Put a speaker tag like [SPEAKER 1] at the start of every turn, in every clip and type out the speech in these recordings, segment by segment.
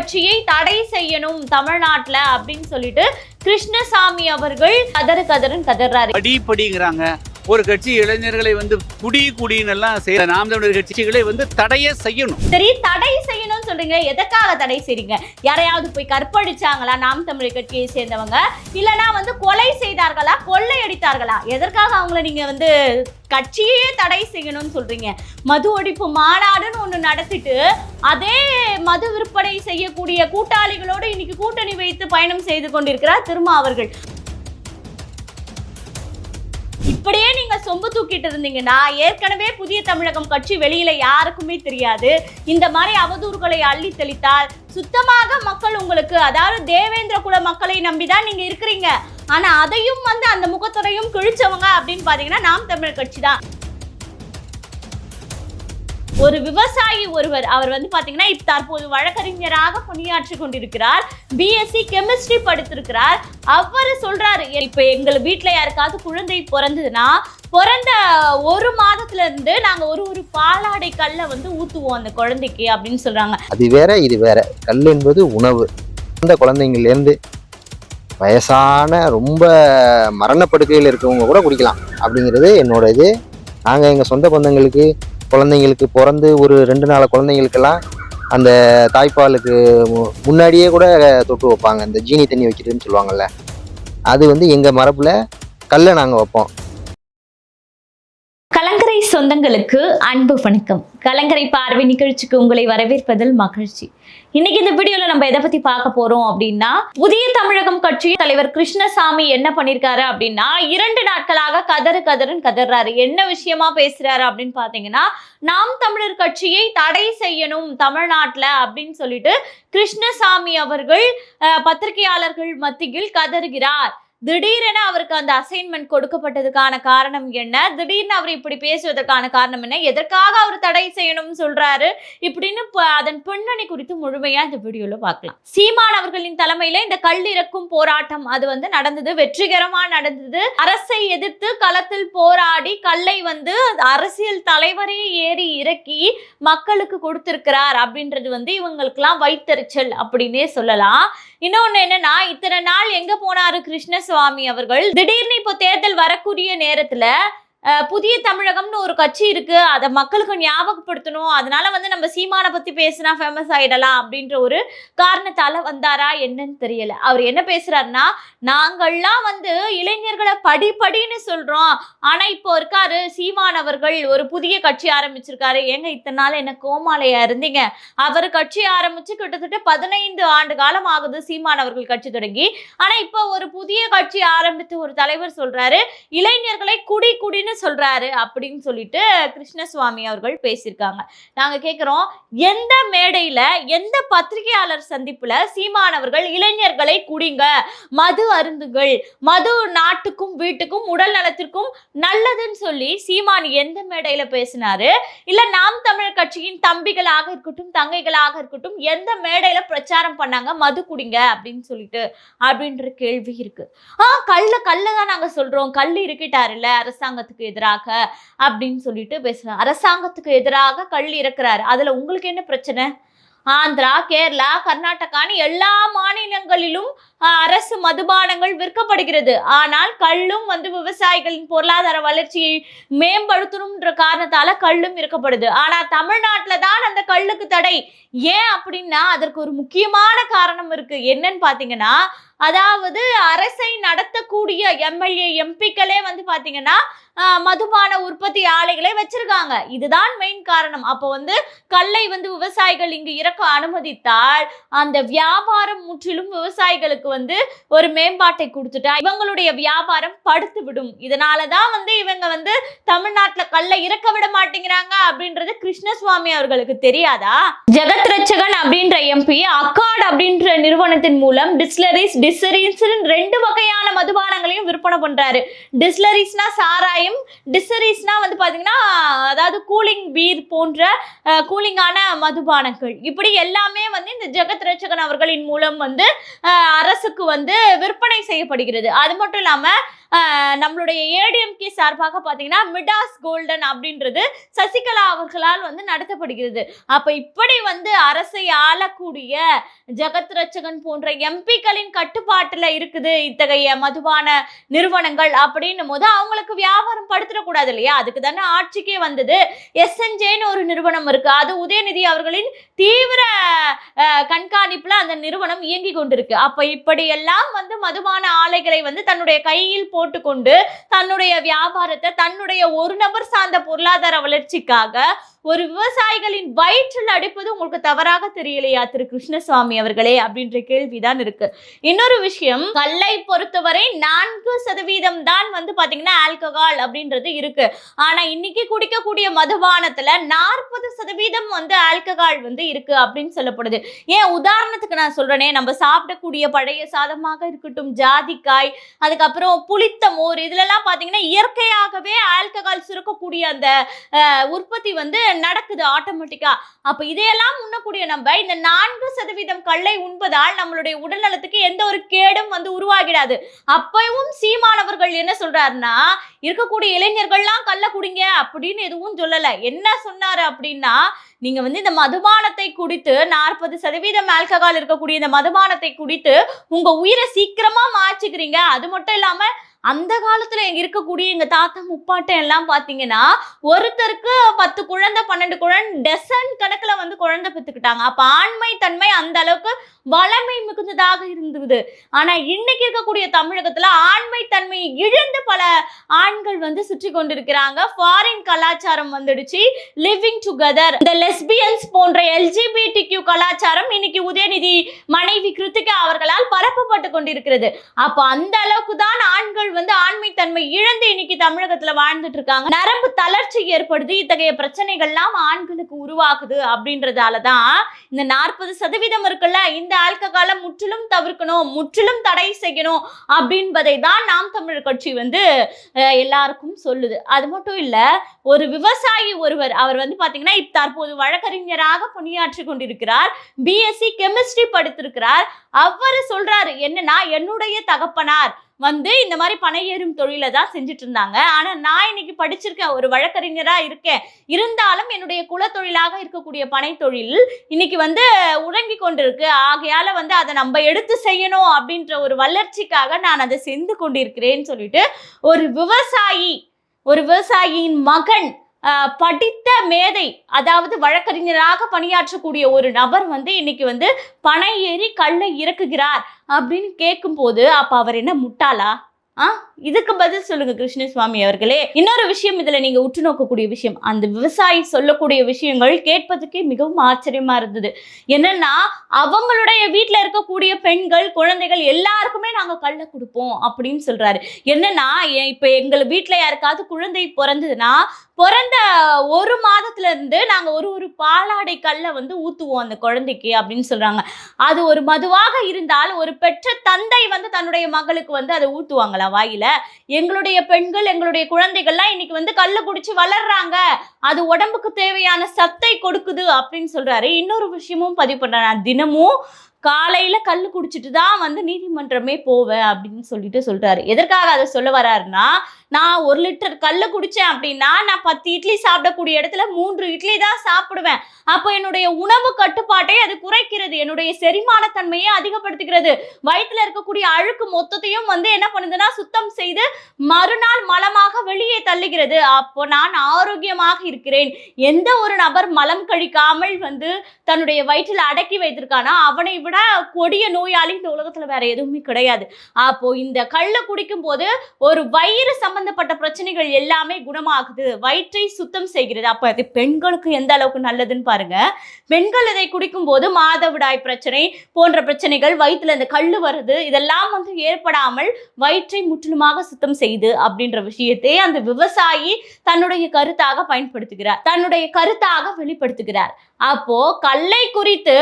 [SPEAKER 1] கட்சியை தடை செய்யணும் தமிழ்நாட்டில் அப்படின்னு சொல்லிட்டு கிருஷ்ணசாமி அவர்கள் கதறு கதறுன்னு கதறாரு.
[SPEAKER 2] படிப்படிங்கிறாங்க ஒரு கட்சி இளைஞர்களை வந்து குடி குடின்னு எல்லாம் செய்ய நாம் தமிழர் கட்சிகளை வந்து தடைய செய்யணும்.
[SPEAKER 1] சரி தடை செய்யணும்னு சொல்றீங்க. எதற்காக தடை செய்றீங்க? யாரையாவது போய் கற்பழிச்சாங்களா? நாம் தமிழர் கட்சியை சேர்ந்தவங்க? இல்லனா வந்து கொலை செய்தார்களா? கொள்ளையடித்தார்களா? எதற்காக அவங்கள நீங்க வந்து கட்சியே தடை செய்யணும்னு சொல்றீங்க? மது ஒழிப்பு மாநாடுன்னு ஒன்று நடத்திட்டு அதே மது விற்பனை செய்யக்கூடிய கூட்டாளிகளோடு இன்னைக்கு கூட்டணி வைத்து பயணம் செய்து கொண்டிருக்கிறார் திருமா அவர்கள் நீங்க சொம்பு தூக்கிட்டு இருந்தீங்கன்னா ஏற்கனவே புதிய தமிழகம் கட்சி வெளியில யாருக்குமே தெரியாது. இந்த மாதிரி அவதூறுகளை அள்ளி தெளித்தால் சுத்தமாக மக்கள் உங்களுக்கு அதாவது தேவேந்திர குல மக்களை நம்பிதான் நீங்க இருக்கிறீங்க. ஆனா அதையும் வந்து அந்த முகத்துறையும் கிழிச்சவங்க அப்படின்னு பாத்தீங்கன்னா நாம் தமிழர் கட்சி தான். ஒரு விவசாயி ஒருவர் அவர் வந்து பாத்தீங்கன்னா தற்போது வழக்கறிஞராக பணியாற்றி கொண்டிருக்கிறார். BSc chemistry படித்திருக்கிறார். அவர் சொல்றாரு. இப்ப எங்க வீட்டில் யாருக்காவது குழந்தை பிறந்ததுன்னா பிறந்த ஒரு மாதத்துல இருந்து நாங்க ஒரு ஒரு பாலாடை கல்லை வந்து ஊத்துவோம் அந்த குழந்தைக்கு அப்படின்னு சொல்றாங்க.
[SPEAKER 3] அது வேற இது வேற. கல் என்பது உணவு. இந்த குழந்தைங்கள்லேருந்து வயசான ரொம்ப மரணப்படுக்கையில் இருக்கவங்க கூட குடிக்கலாம். அப்படிங்கிறது என்னோட இது. நாங்கள் எங்கள் சொந்த பந்தங்களுக்கு குழந்தைங்களுக்கு பிறந்து ஒரு ரெண்டு நாள் குழந்தைங்களுக்கெல்லாம் அந்த தாய்ப்பாலுக்கு மு- முன்னாடியே கூட தொட்டு வைப்பாங்க. இந்த ஜீனி தண்ணி வைக்கிறதுன்னு சொல்லுவாங்கல்ல. அது வந்து எங்கள் மரபில் கல்லை நாங்கள் வைப்போம்.
[SPEAKER 1] சொந்தங்களுக்கு அன்பு வணக்கம். கலங்கரை பார்வை நிகழ்ச்சிக்கு உங்களை வரவேற்பதில் மகிழ்ச்சி. இன்னைக்கு இந்த வீடியோல நம்ம எதை பத்தி பார்க்க போறோம் அப்படின்னா புதிய தமிழகம் கட்சியின் தலைவர் கிருஷ்ணசாமி என்ன பண்ணிருக்காரு அப்படின்னா இரண்டு நாட்களாக கதறு கதறுன்னு கதறாரு. என்ன விஷயமா பேசுறாரு அப்படின்னு பாத்தீங்கன்னா நாம் தமிழர் கட்சியை தடை செய்யணும் தமிழ்நாட்டுல அப்படின்னு சொல்லிட்டு கிருஷ்ணசாமி அவர்கள் பத்திரிகையாளர்கள் மத்தியில் கதறுகிறார். திடீரென அவருக்கு அந்த அசைன்மெண்ட் கொடுக்கப்பட்டதுக்கான காரணம் என்ன? திடீர்னு அவர் இப்படி பேசுவதற்கான காரணம் என்ன? எதற்காக அவர் தடை செய்யணும்னு சொல்றாரு? இப்படின்னு அதன் பின்னணி குறித்து முழுமையா இந்த வீடியோல பார்க்கலாம். சீமான் அவர்களின் தலைமையில இந்த கல் இறக்கும் போராட்டம் அது வந்து நடந்தது. வெற்றிகரமா நடந்தது. அரசை எதிர்த்து களத்தில் போராடி கல்லை வந்து அரசியல் தலைவரே ஏறி இறக்கி மக்களுக்கு கொடுத்திருக்கிறார் அப்படின்றது வந்து இவங்களுக்கெல்லாம் வைத்தறிச்சல் அப்படின்னே சொல்லலாம். இன்னொன்னு என்னன்னா இத்தனை நாள் எங்க போனாரு கிருஷ்ண சுவாமி அவர்கள் திடீர்னு இப்போ தேர்தல் வரக்கூடிய நேரத்துல புதிய தமிழகம்னு ஒரு கட்சி இருக்கு. அதை மக்களுக்கு ஞாபகப்படுத்தணும். அதனால வந்து நம்ம சீமானை பத்தி பேசினா ஃபேமஸ் ஆயிடலாம் அப்படின்ற ஒரு காரணத்தால வந்தாரா என்னன்னு தெரியல. அவர் என்ன பேசுறாருன்னா நாங்கள்லாம் வந்து இளைஞர்களை படிப்படின்னு சொல்றோம். ஆனா இப்போ இருக்காரு சீமானவர்கள் ஒரு புதிய கட்சி ஆரம்பிச்சிருக்காரு. ஏங்க இத்தனை நாள் என்ன கோமாலையா இருந்தீங்க? அவர் கட்சி ஆரம்பிச்சு கிட்டத்தட்ட பதினைந்து ஆண்டு காலம் ஆகுது சீமானவர்கள் கட்சி தொடங்கி. ஆனா இப்போ ஒரு புதிய கட்சி ஆரம்பித்து ஒரு தலைவர் சொல்றாரு இளைஞர்களை குடி குடின்னு சொல்றாரு அப்படின்னு சொல்லிட்டு கிருஷ்ணசுவாமி அவர்கள் பேசியிருக்காங்க. நாங்க கேக்குறோம் எந்த மேடையில எந்த பத்திரிகையாளர் சந்திப்புல சீமானவர்கள் இளைஞர்களை குடிங்க மது அருந்துகள் மது நாட்டுக்கும் வீட்டுக்கும் உடல் நலத்திற்கும் நல்லதுன்னு சொல்லி சீமான் எந்த மேடையில பேசினாரு? இல்ல நாம் தமிழர் கட்சியின் தம்பிகளாக இருக்கட்டும் தங்கைகளாக இருக்கட்டும் எந்த மேடையில பிரச்சாரம் பண்ணாங்க மது குடிங்க அப்படின்னு சொல்லிட்டு அப்படின்ற கேள்வி இருக்கு. ஆ கல்ல கல்ல தான் நாங்க சொல்றோம். கல் இருக்கிட்டாருல்ல அரசாங்கத்துக்கு. எதிராக அப்படின்னு சொல்லிட்டு பேசுறாங்க. அரசாங்கத்துக்கு எதிராக கல் இறக்குறாரு. அதுல உங்களுக்கு என்ன பிரச்சனை? ஆந்திரா கேரளா கர்நாடகான்னு எல்லா மாநிலங்களிலும் அரசு மதுபானங்கள் விற்கப்படுகிறது. ஆனால் கல்லும் வந்து விவசாயிகளின் பொருளாதார வளர்ச்சியை மேம்படுத்தணும்ன்ற காரணத்தால கல்லும் இருக்கப்படுது ஆனால் தமிழ்நாட்டில் தான் அந்த கல்லுக்கு தடை. ஏன் அப்படின்னா அதற்கு ஒரு முக்கியமான காரணம் இருக்கு. என்னன்னு பாத்தீங்கன்னா அதாவது அரசை நடத்தக்கூடிய எம்எல்ஏ எம்பிக்களே வந்து பாத்தீங்கன்னா மதுபான உற்பத்தி ஆலைகளை வச்சிருக்காங்க. இதுதான் மெயின் காரணம். அப்போ வந்து கல்லை வந்து விவசாயிகள் இங்கு இறக்க அனுமதித்தால் அந்த வியாபாரம் முற்றிலும் விவசாயிகளுக்கு வந்து ஒரு மேம்பாட்டை கொடுத்துட்டா இவங்களுடைய வியாபாரம் படுத்து விடும். இதனால தான் வந்து இவங்க வந்து தமிழ்நாட்டுல கல்லை இறக்க விட மாட்டேங்கிறாங்க அப்படின்றது கிருஷ்ணசுவாமி அவர்களுக்கு தெரியாதா? ஜெகத் ரட்சகன் அப்படின்ற எம்பி அக்காட் அப்படின்ற நிறுவனத்தின் மூலம் டிஸ்லரிஸ் டிஸ்லரிஸ் ரெண்டு வகையான மதுபானங்களையும் விற்பனை பண்றாரு. டிஸ்லரிஸ்னா சாராயம் டிஸ்லரிஸ்னா வந்து பாத்தீங்கன்னா அதாவது கூலிங் பீர் போன்ற கூலிங்கான மதுபானங்கள். இப்படி எல்லாமே வந்து இந்த ஜெகத் ரட்சகன் அவர்களின் மூலம் வந்து அரசுக்கு வந்து விற்பனை செய்யப்படுகிறது. அது மட்டும் இல்லாம நம்மளுடைய ஏடிஎம்கே சார்பாக பார்த்தீங்கன்னா மிடாஸ் கோல்டன் அப்படின்றது சசிகலா அவர்களால் வந்து நடத்தப்படுகிறது. அப்போ இப்படி வந்து அரசை ஆளக்கூடிய ஜெகத் ரட்சகன் போன்ற எம்பிக்களின் கட்டு கட்டுப்பாட்டுல இருக்குது இத்தகைய மதுபான நிறுவனங்கள் அப்படின்னும் போது அவங்களுக்கு வியாபாரம் படுத்திடக்கூடாது இல்லையா? அதுக்கு தானே ஆட்சிக்கே வந்தது. எஸ்என்ஜேன்னு ஒரு நிறுவனம் இருக்கு. அது உதயநிதி அவர்களின் தீவிர கண்காணிப்பில் கண்காணிப்புல அந்த நிறுவனம் இயங்கி கொண்டிருக்கு. அப்ப இப்படியெல்லாம் வந்து மதுபான ஆலைகளை வந்து தன்னுடைய கையில் போட்டுக்கொண்டு தன்னுடைய வியாபாரத்தை தன்னுடைய ஒரு நபர் சார்ந்த பொருளாதார வளர்ச்சிக்காக ஒரு விவசாயிகளின் வயிற்றில் அடிப்பது உங்களுக்கு தவறாக தெரியலையா திரு கிருஷ்ணசுவாமி அவர்களே? அப்படின்ற கேள்விதான் இருக்கு. இன்னொரு விஷயம் கல்லை பொறுத்தவரை நான்கு சதவீதம் தான் வந்து பாத்தீங்கன்னா ஆல்கஹால் அப்படின்றது இருக்கு. ஆனா இன்னைக்கு குடிக்கக்கூடிய மதுபானத்துல நாற்பது சதவீதம் வந்து ஆல்கஹால் வந்து இருக்கு அப்படின்னு சொல்லப்படுது. ஏன்? உதாரணத்துக்கு நான் சொல்றேனே நம்ம சாப்பிடக்கூடிய பழைய சாதமாக இருக்கட்டும் ஜாதிக்காய் அதுக்கப்புறம் புளித்த மோர் இதுலலாம் பாத்தீங்கன்னா இயற்கையாகவே ஆல்கஹால் சுரக்கக்கூடிய அந்த உற்பத்தி வந்து நடக்குது ஆட்டோமேட்டிக்கா. அப்ப இதையெல்லாம் உண்ணக்கூடிய நம்ம இந்த நான்கு சதவீதம் கல்லை உண்பதால் நம்மளுடைய உடல் நலத்துக்கு எந்த ஒரு கேடும் வந்து உருவாகிடாது. அப்பவும் சீமானவர்கள் என்ன சொல்றாருன்னா இருக்கக்கூடிய இளைஞர்கள்லாம் கல்ல குடிங்க அப்படின்னு எதுவும் சொல்லல. என்ன சொன்னாரு அப்படின்னா நீங்க வந்து இந்த மதுபானத்தை குடித்து நாற்பது சதவீதம் ஆல்கஹால் இருக்கக்கூடிய இந்த மதுபானத்தை குடித்து உங்க உயிரை சீக்கிரமா மாற்றிக்கிறீங்க. அது மட்டும் இல்லாம அந்த காலத்துல இருக்கக்கூடிய எங்க தாத்தா முப்பாட்டம் எல்லாம் பாத்தீங்கன்னா ஒருத்தருக்கு பத்து குழந்தை பன்னெண்டு குழந்தை டெசன் கணக்குல வந்து குழந்தை பெற்றுக்கிட்டாங்க அப்ப ஆண்மை தன்மை அந்த அளவுக்கு வளமை மிகுந்ததாக இருந்தது. ஆனா இன்னைக்கு இருக்கக்கூடிய தமிழகத்துல ஆண்மை தன்மை இழந்து பல ஆண்கள் வந்து சுற்றி கொண்டிருக்கிறாங்க. ஃபாரின் கலாச்சாரம் வந்துடுச்சு. லிவிங் டுகெதர் இந்த லெஸ்பியன்ஸ் போன்ற எல்ஜிபிடி கியூ கலாச்சாரம் இன்னைக்கு உதயநிதி மனைவி கிருத்திகா அவர்களால் பரப்பப்பட்டு கொண்டிருக்கிறது. அப்போ அந்த அளவுக்கு தான் ஆண்கள் வந்து ஆண்மை தன்மை இழந்து இன்னைக்கு தமிழகத்துல வாழ்ந்துட்டு இருக்காங்க. நரம்பு தளர்ச்சி ஏற்படுது. இத்தகைய பிரச்சனைகள்லாம் ஆண்களுக்கு உருவாகுது அப்படின்றதால தான் இந்த நாற்பது சதவீதம் இருக்குல்ல இந்த ஆல்கஹாலை முற்றிலும் தவிர்க்கணும் முற்றிலும் தடை செய்யணும் அப்படின்பதை தான் நாம் தமிழர் கட்சி வந்து எல்லாருக்கும் சொல்லுது. அது மட்டும் இல்லை ஒரு விவசாயி ஒருவர் அவர் வந்து பார்த்தீங்கன்னா தற்போது வழக்கறிஞராக பணியாற்றி கொண்டிருக்கிறார். BSc chemistry படித்திருக்கிறார். அவர் சொல்றாரு என்னன்னா என்னுடைய தகப்பனார் வந்து இந்த மாதிரி பனை ஏறும் தொழிலை தான் செஞ்சுட்டு இருந்தாங்க. ஆனால் நான் இன்னைக்கு படிச்சிருக்கேன் ஒரு வழக்கறிஞராக இருக்கேன். இருந்தாலும் என்னுடைய குலத்தொழிலாக இருக்கக்கூடிய பனை தொழில் இன்னைக்கு வந்து உறங்கி கொண்டிருக்கு. ஆகையால் வந்து அதை நம்ம எடுத்து செய்யணும் அப்படின்ற ஒரு வளர்ச்சிக்காக நான் அதை செஞ்சு கொண்டிருக்கிறேன்னு சொல்லிட்டு ஒரு விவசாயி ஒரு விவசாயியின் மகன் படித்த மேதை அதாவது வழக்கறிஞராக பணியாற்றக்கூடிய ஒரு நபர் வந்து இன்னைக்கு வந்து பனை ஏறி கல்லை இறக்குகிறார் அப்படின்னு கேட்கும்போது அப்போ அவர் என்ன முட்டாளா? ஆ? இதுக்கு பதில் சொல்லுங்க கிருஷ்ணசுவாமி அவர்களே. இன்னொரு விஷயம் இதுல நீங்க உற்று நோக்கக்கூடிய விஷயம். அந்த விவசாயி சொல்லக்கூடிய விஷயங்கள் கேட்பதுக்கே மிகவும் ஆச்சரியமா இருந்தது. என்னன்னா அவங்களுடைய வீட்டில் இருக்கக்கூடிய பெண்கள் குழந்தைகள் எல்லாருக்குமே நாங்க கல்ல கொடுப்போம் அப்படின்னு சொல்றாரு. என்னன்னா இப்ப எங்க வீட்டில் யாருக்காவது குழந்தை பிறந்ததுன்னா பிறந்த ஒரு மாதத்துல இருந்து நாங்க ஒரு ஒரு பாலாடை கல்லை வந்து ஊத்துவோம் அந்த குழந்தைக்கு அப்படின்னு சொல்றாங்க. அது ஒரு மதுவாக இருந்தால் ஒரு பெற்ற தந்தை வந்து தன்னுடைய மகளுக்கு வந்து அதை ஊத்துவாங்களா வாயில எங்களுடைய பெண்கள் எங்களுடைய குழந்தைகள்லாம் இன்னைக்கு வந்து கல்லை குடிச்சு வளர்றாங்க. அது உடம்புக்கு தேவையான சத்தை கொடுக்குது அப்படின்னு சொல்றாரு. இன்னொரு விஷயமும் பதிவு பண்றேன். நான் தினமும் காலையில் கல் குடிச்சிட்டு தான் வந்து நீதிமன்றமே போவேன் அப்படின்னு சொல்லிட்டு சொல்கிறாரு எதற்காக அதை சொல்ல வராருன்னா நான் ஒரு லிட்டர் கல்ல குடிச்சேன் அப்படின்னா நான் பத்து இட்லி சாப்பிடக்கூடிய இடத்துல மூன்று இட்லி தான் சாப்பிடுவேன். அப்போ என்னுடைய உணவு கட்டுப்பாட்டை அது குறைக்கிறது. என்னுடைய செரிமான தன்மையை அதிகப்படுத்துகிறது. வயிற்றுல இருக்கக்கூடிய அழுக்கு மொத்தத்தையும் வந்து என்ன பண்ணுதுன்னா சுத்தம் செய்து மறுநாள் மலமாக வெளியே தள்ளுகிறது. அப்போ நான் ஆரோக்கியமாக இருக்கிறேன். எந்த ஒரு நபர் மலம் கழிக்காமல் வந்து தன்னுடைய வயிற்றில் அடக்கி வைத்திருக்கானா அவனை விட கொடிய நோயாளி இந்த உலகத்துல வேற எதுவுமே கிடையாது. அப்போ இந்த கல்லை குடிக்கும் போது ஒரு வயிறு சம்பந்தப்பட்ட பிரச்சனைகள் எல்லாமே குணமாகுது. வயிற்றை சுத்தம் செய்கிறது. அப்ப அது பெண்களுக்கு எந்த அளவுக்கு நல்லதுன்னு பாருங்க. பெண்கள் இதை குடிக்கும் போது மாதவிடாய் பிரச்சனை போன்ற பிரச்சனைகள் வயிற்றுல இந்த கல் வருது இதெல்லாம் வந்து ஏற்படாமல் வயிற்றை முற்றிலுமாக சுத்தம் செய்து அப்படின்ற விஷயத்தை அந்த விவசாயி தன்னுடைய கருத்தாக பயன்படுத்துகிறார். தன்னுடைய கருத்தாக வெளிப்படுத்துகிறார். அப்போ கல்லை குறித்து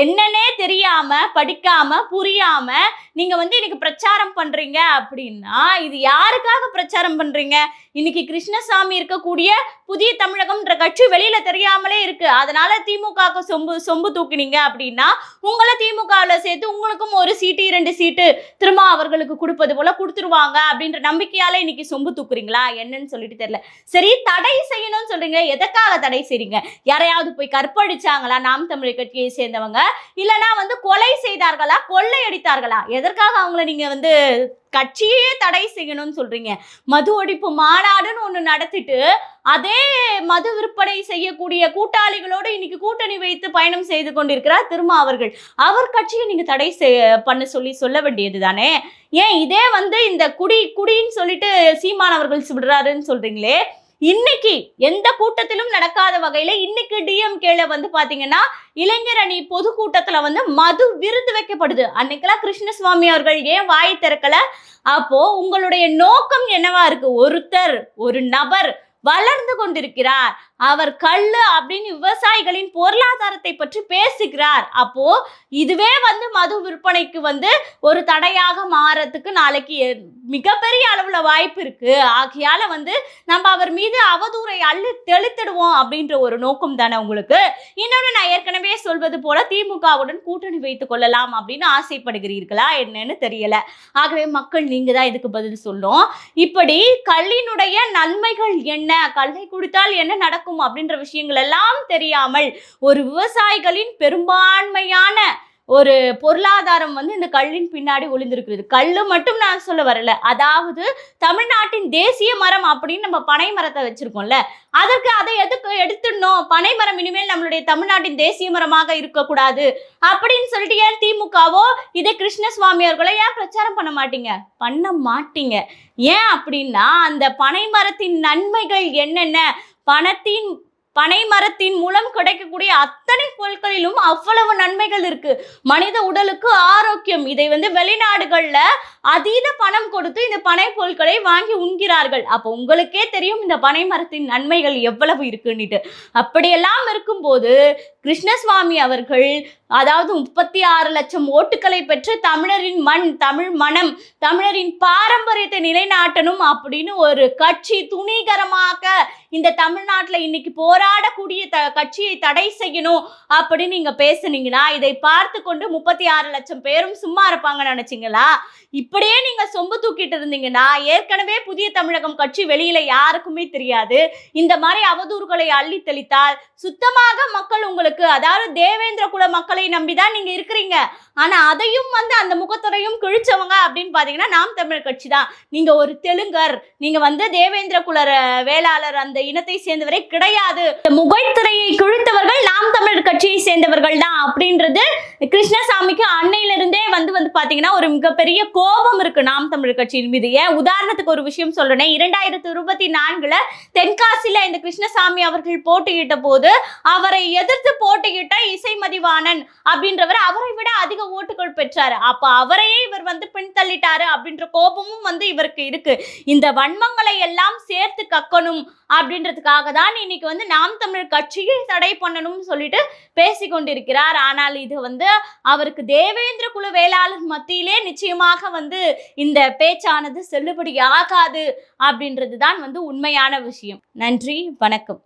[SPEAKER 1] என்னன்னே தெரியாம படிக்காம புரியாம நீங்க வந்து இன்னைக்கு பிரச்சாரம் பண்றீங்க அப்படின்னா இது யாருக்காக பிரச்சாரம் பண்றீங்க? இன்னைக்கு கிருஷ்ணசாமி இருக்கக்கூடிய புதிய தமிழகம்ன்ற கட்சி வெளியில தெரியாமலே இருக்கு. அதனால திமுகவுக்கு சொம்பு சொம்பு தூக்குனீங்க அப்படின்னா உங்களை திமுகவில் சேர்த்து உங்களுக்கும் ஒரு சீட்டு இரண்டு சீட்டு திரும்ப அவர்களுக்கு கொடுப்பது போல கொடுத்துருவாங்க அப்படின்ற நம்பிக்கையால இன்னைக்கு சொம்பு தூக்குறீங்களா? என்னன்னு சொல்லிட்டு தெரியல. சரி தடை செய்யணும்னு சொல்றீங்க. எதற்காக தடை செய்றீங்க? யாரையாவது போய் கற்பழிச்சாங்களா நாம் தமிழ் கட்சியை சேர்ந்தவங்க. இல்லனா வந்து கொலை செய்தார்களா? கொள்ளையடித்தார்களா? எதற்காக அவங்கள நீங்க வந்து கட்சியே தடை செய்யணும்னு சொல்றீங்க? மது ஒழிப்பு மாநாடுன்னு ஒண்ணு நடத்திட்டு அதே மது விற்பனை செய்யக்கூடிய கூட்டாளிகளோடு இன்னைக்கு கூட்டணி வைத்து பயணம் செய்து கொண்டிருக்கிறார் திருமா அவர்கள். அவர் கட்சியை நீங்க தடை செய்- பண்ண சொல்லி சொல்ல வேண்டியது தானே ஏன் இதே வந்து இந்த குடி குடின்னு சொல்லிட்டு சீமான் அவர்கள் சொல்றாருன்னு சொல்றீங்களே? இன்னைக்கு எந்த கூட்டத்திலும் நடக்காத வகையில இன்னைக்கு டிஎம்கேல வந்து பாத்தீங்கன்னா இளைஞர் அணி பொதுக்கூட்டத்துல வந்து மது விருந்து வைக்கப்படுது. அன்னைக்கெல்லாம் கிருஷ்ணசுவாமி அவர்கள் ஏன் வாய் திறக்கல? அப்போ உங்களுடைய நோக்கம் என்னவா இருக்கு? ஒருத்தர் ஒரு நபர் வளர்ந்து கொண்டிருக்கிறார். அவர் கல்லு அப்படின்னு விவசாயிகளின் பொருளாதாரத்தை பற்றி பேசுகிறார். அப்போ இதுவே வந்து மது விற்பனைக்கு வந்து ஒரு தடையாக மாறத்துக்கு நாளைக்கு மிகப்பெரிய அளவில் வாய்ப்பு இருக்கு. ஆகையால வந்து நம்ம அவர் மீது அவதூறை அள்ளி தெளித்திடுவோம் அப்படின்ற ஒரு நோக்கம் தானே உங்களுக்கு? இன்னொன்று நான் ஏற்கனவே சொல்வது போல திமுகவுடன் கூட்டணி வைத்துக் கொள்ளலாம் அப்படின்னு ஆசைப்படுகிறீர்களா என்னன்னு தெரியல. ஆகவே மக்கள் நீங்க தான் இதுக்கு பதில் சொல்லும் இப்படி கல்லினுடைய நன்மைகள் என்ன? கல்லை குடித்தால் என்ன நடக்கும்? அப்படின்ற விஷயங்கள் எல்லாம் தெரியாமல் ஒரு விவசாயிகளின் பெரும்பான்மையான ஒரு பொருளாதாரம் வந்து இந்த கல்லின் பின்னாடி ஒளிந்திருக்கிறது. கல் மட்டும் நான் சொல்ல வரல. அதாவது தமிழ்நாட்டின் தேசிய மரம் அப்படின்னு நம்ம பனை மரத்தை வச்சிருக்கோம்ல. அதற்கு அதை எதுக்கு எடுத்துடணும்? பனை மரம் இனிமேல் நம்மளுடைய தமிழ்நாட்டின் தேசிய மரமாக இருக்கக்கூடாது அப்படின்னு சொல்லிட்டு ஏன் திமுகவோ இதே கிருஷ்ணசுவாமி அவர்களோ ஏன் பிரச்சாரம் பண்ண மாட்டீங்க? பண்ண மாட்டீங்க. ஏன் அப்படின்னா அந்த பனை மரத்தின் நன்மைகள் என்னென்ன? பணத்தின் பனை மரத்தின் மூலம் கிடைக்கக்கூடிய அத்தனை பொருட்களிலும் அவ்வளவு நன்மைகள் இருக்கு. மனித உடலுக்கு ஆரோக்கியம். இதை வந்து வெளிநாடுகள்ல அதீத பணம் கொடுத்து இந்த பனை பொருட்களை வாங்கி உண்கிறார்கள். அப்போ உங்களுக்கே தெரியும் இந்த பனை மரத்தின் நன்மைகள் எவ்வளவு இருக்குன்னுட்டு. அப்படியெல்லாம் இருக்கும்போது கிருஷ்ணசுவாமி அவர்கள் அதாவது முப்பத்தி ஆறு லட்சம் ஓட்டுகளை பெற்று தமிழரின் மண் தமிழ் மனம் தமிழரின் பாரம்பரியத்தை நிலைநாட்டணும் அப்படின்னு ஒரு கட்சி துணிகரமாக இந்த தமிழ்நாட்டில் இன்னைக்கு போராடக்கூடிய த கட்சியை தடை செய்யணும் அப்படின்னு நீங்க பேசுனீங்கன்னா இதை பார்த்து கொண்டு முப்பத்தி ஆறு லட்சம் பேரும் சும்மா இருப்பாங்கன்னு நினச்சிங்களா? இப்படியே நீங்க சொம்பு தூக்கிட்டு இருந்தீங்கன்னா ஏற்கனவே புதிய தமிழகம் கட்சி வெளியில யாருக்குமே தெரியாது. இந்த மாதிரி அவதூறுகளை அள்ளி தெளித்தால் சுத்தமாக மக்கள் உங்களுக்கு அதாவது தேவேந்திர குல மக்களை நம்பிதான் நீங்க இருக்கிறீங்க. ஆனா அதையும் வந்து அந்த முகத்துறையும் கிழிச்சவங்க அப்படின்னு பாத்தீங்கன்னா நாம் தமிழ் கட்சி தான் நீங்க ஒரு தெலுங்கர் நீங்க வந்து தேவேந்திர குல வேளாளர் அந்த இனத்தை சேர்ந்தவரே கிடையாது. இந்த முகைத்துறையை கிழித்தவர்கள் நாம் தமிழ் கட்சியை சேர்ந்தவர்கள் தான் அப்படின்றது கிருஷ்ணசாமிக்கு அன்னையிலிருந்தே வந்து வந்து பாத்தீங்கன்னா ஒரு மிகப்பெரிய கோபம் இருக்கு நாம் தமிழ் கட்சியின் மீது. ஏன்? உதாரணத்துக்கு ஒரு விஷயம் சொல்றேன். இரண்டாயிரத்தி இருபத்தி நான்குல தென்காசியில இந்த கிருஷ்ணசாமி அவர்கள் போட்டியிட்ட போது அவரை எதிர்த்து போட்டியிட்ட இசைமதிவாணன் அப்படின்றவர் அவரை விட அதிக ஓட்டுகள் பெற்றாரு. அப்ப அவரையே இவர் வந்து பின்தள்ளிட்டாரு அப்படின்ற கோபமும் வந்து இவருக்கு இருக்கு. இந்த வன்மங்களை எல்லாம் சேர்த்து கக்கணும் அப்படின்றதுக்காக தான் இன்னைக்கு வந்து நாம் தமிழ் கட்சியை தடை பண்ணணும்னு சொல்லிட்டு பேசிக்கொண்டிருக்கிறார். ஆனால் இது வந்து அவருக்கு தேவேந்திர குழு வேளாளர் மத்தியிலே நிச்சயமாக வந்து இந்த பேச்சானது செல்லுபடி ஆகாது அப்படின்றது தான் வந்து உண்மையான விஷயம். நன்றி வணக்கம்.